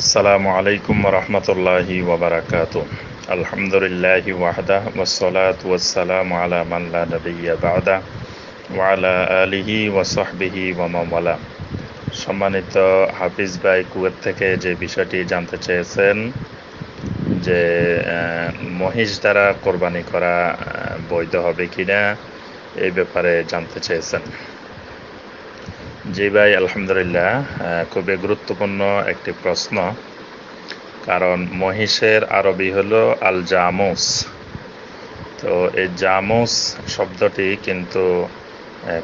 আসসালামু আলাইকুম রহমতুল্লাহি ওবরাকাত। আলহামদুলিল্লাহি ওয়াহদা ওয়াসসালাত ওয়াসসালামু আলা মান লা নাবিয়্যা বা'দা ওয়া আলিহি সম্মানিত হাফিজ ভাই, কুয়েত থেকে যে বিষয়টি জানতে চেয়েছেন, যে মহিষ দ্বারা কোরবানি করা বৈধ হবে কিনা, এই ব্যাপারে জানতে চেয়েছেন। জি ভাই, আলহামদুলিল্লাহ। খুবই গুরুত্বপূর্ণ একটি প্রশ্ন। কারণ মহিষের আরবি হলো আল জামুস তো এই জামুস শব্দটি কিন্তু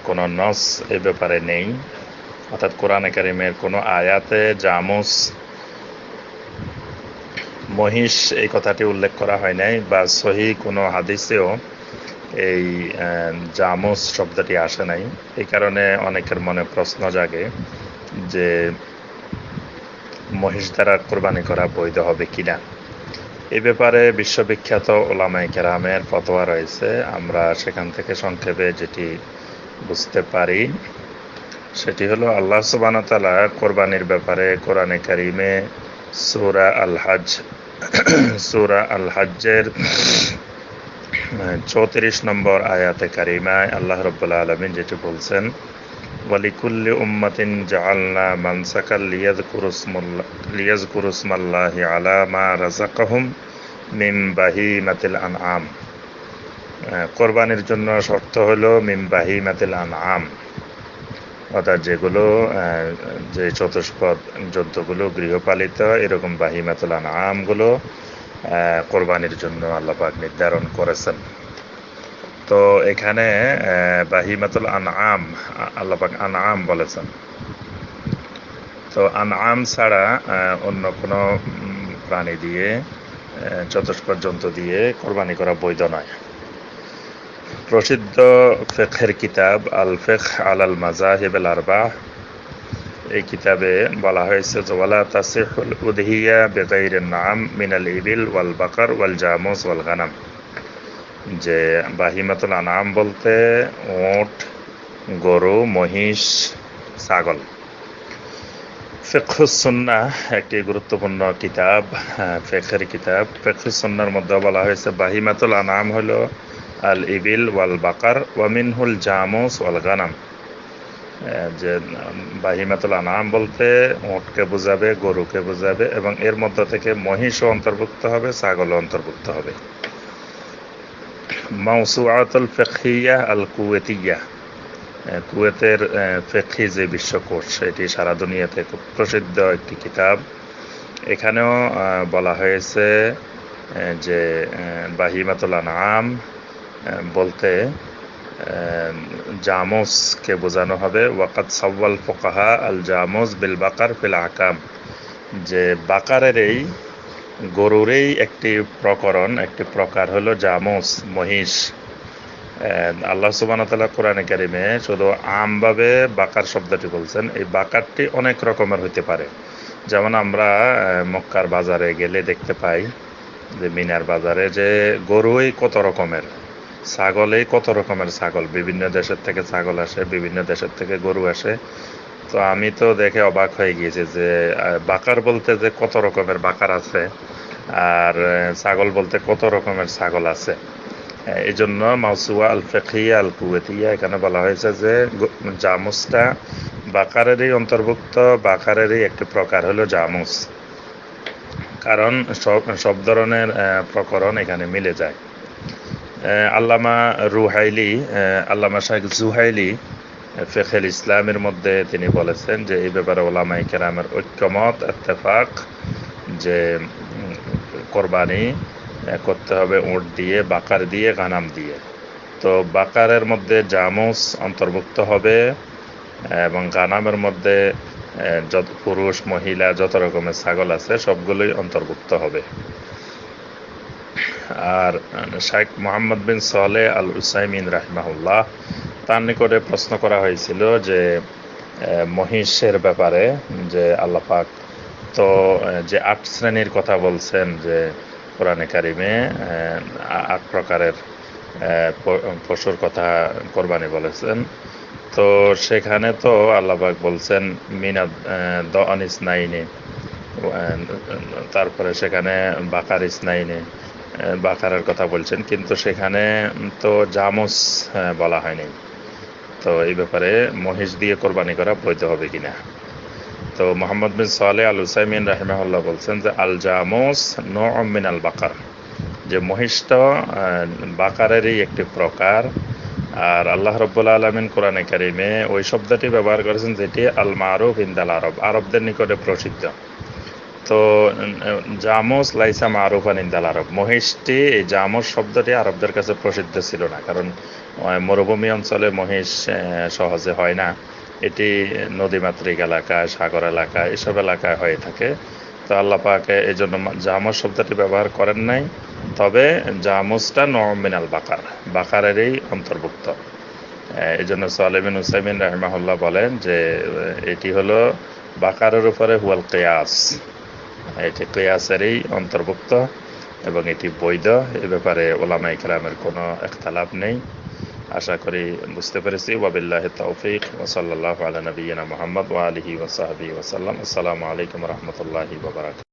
কোনো নস এ ব্যাপারে নেই। অর্থাৎ কোরআন কারিমের কোনো আয়াতে জামুস, মহিষ এই কথাটি উল্লেখ করা হয় নাই বা সহি কোনো হাদিসেও এই জামুস শব্দটি আসে নাই। এই কারণে অনেকের মনে প্রশ্ন জাগে যে মহিষ দ্বারা কোরবানি করা বৈধ হবে কিনা। এ ব্যাপারে বিশ্ববিখ্যাত ওলামাই কেরামের ফতোয়া রয়েছে। আমরা সেখান থেকে সংক্ষেপে যেটি বুঝতে পারি, সেটি হলো আল্লাহ সুবান তালা কোরবানির ব্যাপারে কোরআনে কারিমে সুরা আল হাজ সুরা আল হাজ্জের চৌত্রিশ নম্বর আয়াতে কারিমায় আল্লাহ রব্বুল্লা আলমিন যেটি বলছেন, ওয়ালিকুল্লি উম্মাতিন জাআলনা মানসাকাল লিয়াযকুরুসমুল্লাহ লিয়াযকুরুসমাল্লাহি আলা মা রাযাকাহুম মিন বাহিমাতিল আনআম। কোরবানির জন্য শর্ত হলো মিন বাহিমাতিল আনআম। অর্থাৎ যেগুলো যে চতুষ্পদ জন্তুগুলো গৃহপালিত, এরকম বাহিমাতুল আনআমগুলো কোরবানির জন্য আল্লাপাক নির্ধারণ করেছেন। তো এখানে বাহিমাতুল আনআম আল্লাপাক আনআম বলেছেন। তো আনআম ছাড়া অন্য কোনো প্রাণী দিয়ে চতুষ্পদ জন্তু দিয়ে কোরবানি করা বৈধ নয়। প্রসিদ্ধ ফেখের কিতাব আল ফেখ আলাল মাজাহিব আল আরবা এই কিতাবে বলা হয়েছে যে, ওয়ালা তাসিহুল উদহিয়া বেগাইর নাম মিনাল ইবিল ওয়াল বাকার ওয়াল জামুস ওয়াল গানাম। যে বাহিমাতুল আনাম বলতে ওট গরু, মহিষ, ছাগল। ফেকুসন্না একটি গুরুত্বপূর্ণ কিতাব ফেখের কিতাব। ফেকুসন্নার মধ্যে বলা হয়েছে, বাহিমাতুল আনাম হলো আল ইবিল ওয়াল বাকার ওয়ামিনহুল জামুস ওয়াল গানাম। যে বাহিমাতুল আনাম বলতে ওঁটকে বোঝাবে, গরুকে বোঝাবে এবং এর মধ্য থেকে মহিষও অন্তর্ভুক্ত হবে, ছাগলও অন্তর্ভুক্ত হবে। মাউসুআতুল ফিকহিয়া আল কুয়েতিয়া। কুয়েতের ফিকহি যে বিশ্বকোষ এটি সারা দুনিয়াতে খুব প্রসিদ্ধ একটি কিতাব। এখানেও বলা হয়েছে যে বাহিমাতুল আনাম বলতে জামুসকে বোঝানো হবে। ওয়াকাত সাওয়াল ফোকাহা আল জামস বিল বাকার ফিল আকাম। যে বাকারের এই গরুরই একটি প্রকরণ, একটি প্রকার হলো জামুস, মহিষ। আল্লাহ সুবান তালা কোরআনে কারিমে শুধু আমভাবে বাকার শব্দটি বলছেন, এই বাকারটি অনেক রকমের হতে পারে। যেমন আমরা মক্কার বাজারে গেলে দেখতে পাই যে মিনার বাজারে যে গরুই কত রকমের। ছাগলেই কত রকমের ছাগল? বিভিন্ন দেশের থেকে ছাগল আসে, বিভিন্ন দেশের থেকে গরু আসে। তো আমি তো দেখে অবাক হয়ে গিয়েছি যে বাকার বলতে যে কত রকমের বাকার আছে, আর ছাগল বলতে কত রকমের ছাগল আছে। এই জন্য মাউসুয়া আল ফেকিয়া আল কুয়েতিয়া এখানে বলা হয়েছে যে জামুসটা বাকারেরই অন্তর্ভুক্ত, বাকারেরই একটি প্রকার হলো জামুস। কারণ সব সব ধরনের প্রকরণ এখানে মিলে যায়। আল্লামা রুহাইলি আল্লামা শাহেখ জুহাইলি ফেখেল ইসলামের মধ্যে তিনি বলেছেন যে এই ব্যাপারে ওলামাই কেরামের ঐক্যমত এত্তেফাক যে কোরবানি করতে হবে উট দিয়ে, বাকার দিয়ে, গানাম দিয়ে। তো বাকারের মধ্যে জামুস অন্তর্ভুক্ত হবে এবং গানামের মধ্যে যত পুরুষ, মহিলা, যত রকমের ছাগল আছে, সবগুলোই অন্তর্ভুক্ত হবে। আর শাইখ মোহাম্মদ বিন সালে আল উসাইমিন রাহমাহুল্লাহ, তার নিকটে প্রশ্ন করা হয়েছিল যে মহিষের ব্যাপারে যে আল্লাপাক তো যে আট শ্রেণির কথা বলছেন যে কোরআনে কারিমে আট প্রকারের পশুর কথা কোরবানি বলেছেন, তো সেখানে তো আল্লাহবাক বলছেন, মিনা দ অনিস নাইনি তারপরে সেখানে বাকার ইসনাইনে বাকারের কথা বলছেন, কিন্তু সেখানে তো জামুস বলা হয়নি। তো এই ব্যাপারে মহিষ দিয়ে কোরবানি করা বৈধ হবে কিনা? তো মোহাম্মদ বিন সালে আল হুসাইমিন রাহিমাহুল্লাহ বলছেন যে, আল জামুস নো মিন আল বাকার। যে মহিষটা বাকারেরই একটি প্রকার, আর আল্লাহ রব্বুল্লা আলমিন কোরআনে কারিমে ওই শব্দটি ব্যবহার করেছেন যেটি আল মারুফ ইন্দাল আরব, আরবদের নিকটে প্রসিদ্ধ। তো জামুস লাইসা মারুফান ইন্দাল আরব। মহিষটি এই জামুস শব্দটি আরবদের কাছে প্রসিদ্ধ ছিল না, কারণ মরুভূমি অঞ্চলে মহিষ সহজে হয় না। এটি নদীমাতৃক এলাকায় সাগর এলাকায় এসব এলাকায় হয়ে থাকে। তো আল্লাহ পাকে এই জন্য জামুস শব্দটি ব্যবহার করেন নাই। তবে জামুসটা নমিনাল বাকার, বাকারেরই অন্তর্ভুক্ত। এই জন্য সালেমিন হুসাইমিন রাহমাহুল্লাহ বলেন যে, এটি হলো বাকারের উপরে হুয়াল কেয়াস। এটি কেয়াসেরই অন্তর্ভুক্ত এবং এটি বৈধ। এ ব্যাপারে ওলামা ইকরামের কোনো একতালাপ নেই। আশা করি বুঝতে পেরেছি। ওয়াবিল্লাহ তৌফিক। ওসল্লাহ আলা নবীনা মোহাম্মদ ওয়া আলিহি ওসাহাবি ওসাল্লাম আসসালামু আলাইকুম রহমতুল্লাহি ওবরাকাত